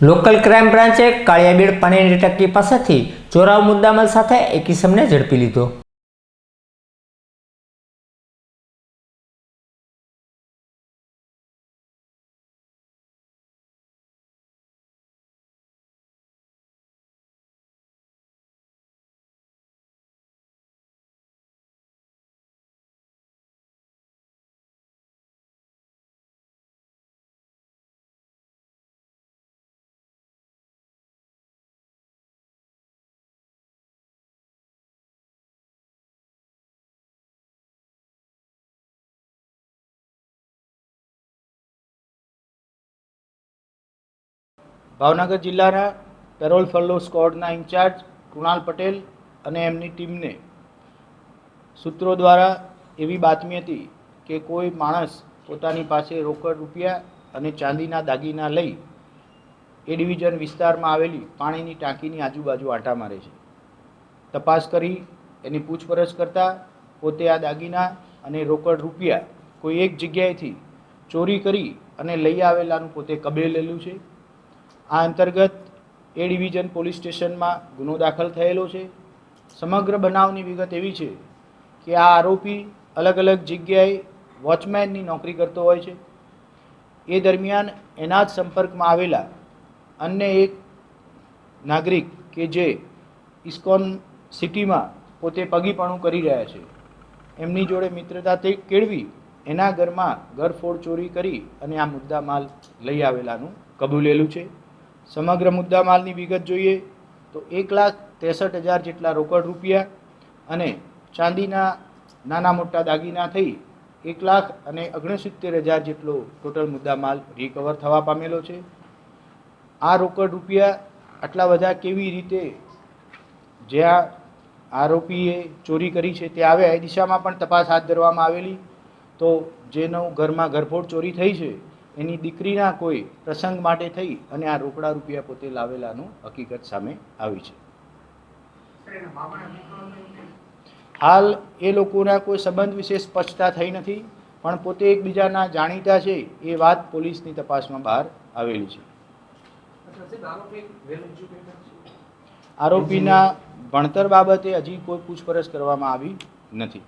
Local crime બ્રાન્ચે Kaliyabid પાણીની ટાંકી પાસેથી ચોરાવ મુદ્દામાલ સાથે એક ઇસમને ઝડપી લીધો. ભાવનગર જિલ્લાના પેરોલ ફલ્લો સ્કોડના ઇન્ચાર્જ કૃણાલ પટેલ અને એમની ટીમને સૂત્રો દ્વારા એવી બાતમી હતી કે કોઈ માણસ પોતાની પાસે રોકડ રૂપિયા અને ચાંદીના દાગીના લઈ એ ડિવિઝન વિસ્તારમાં આવેલી પાણીની ટાંકીની આજુબાજુ આંટા મારે છે. તપાસ કરી, એની પૂછપરછ કરતાં પોતે આ દાગીના અને રોકડ રૂપિયા કોઈ એક જગ્યાએથી ચોરી કરી અને લઈ આવેલાનું પોતે કબેલેલું છે. આ અંતર્ગત એ ડિવિઝન પોલીસ સ્ટેશનમાં ગુનો દાખલ થયેલો છે. સમગ્ર બનાવની વિગત એવી છે કે આ આરોપી અલગ અલગ જગ્યાએ વોચમેનની નોકરી કરતો હોય છે. એ દરમિયાન એના જ સંપર્કમાં આવેલા અન્ય એક નાગરિક કે જે ઇસ્કોન સિટીમાં પોતે પગીપણું કરી રહ્યા છે. એમની જોડે મિત્રતા તે કેળવી એના ઘરમાં ઘરફોડ ચોરી કરી અને આ મુદ્દા માલ લઈ આવેલાનું કબૂલેલું છે. સમગ્ર મુદ્દા માલની વિગત જોઈએ તો એક લાખ ત્રેસઠ હજાર જેટલા રોકડ રૂપિયા અને ચાંદીના નાના મોટા દાગીના થઈ એક લાખ અને ઓગણસિત્તેર હજાર જેટલો ટોટલ મુદ્દા માલ રિકવર થવા પામેલો છે. આ રોકડ રૂપિયા આટલા બધા કેવી રીતે જ્યાં આરોપીએ ચોરી કરી છે તે આવ્યા એ દિશામાં પણ તપાસ હાથ ધરવામાં આવેલી. તો જેનો ઘરમાં ઘરફોડ ચોરી થઈ છે એની દીકરીના કોઈ પ્રસંગ માટે થઈ અને આ રોકડા રૂપિયા પોતે લાવેલાનું હકીકત સામે આવી છે. હાલ એ લોકોના કોઈ સંબંધ વિશે સ્પષ્ટતા થઈ નથી, પણ પોતે એકબીજાના જાણીતા છે, એ વાત પોલીસની તપાસમાં બહાર આવેલી છે. આરોપીના ભણતર બાબતે હજી કોઈ પૂછપરછ કરવામાં આવી નથી.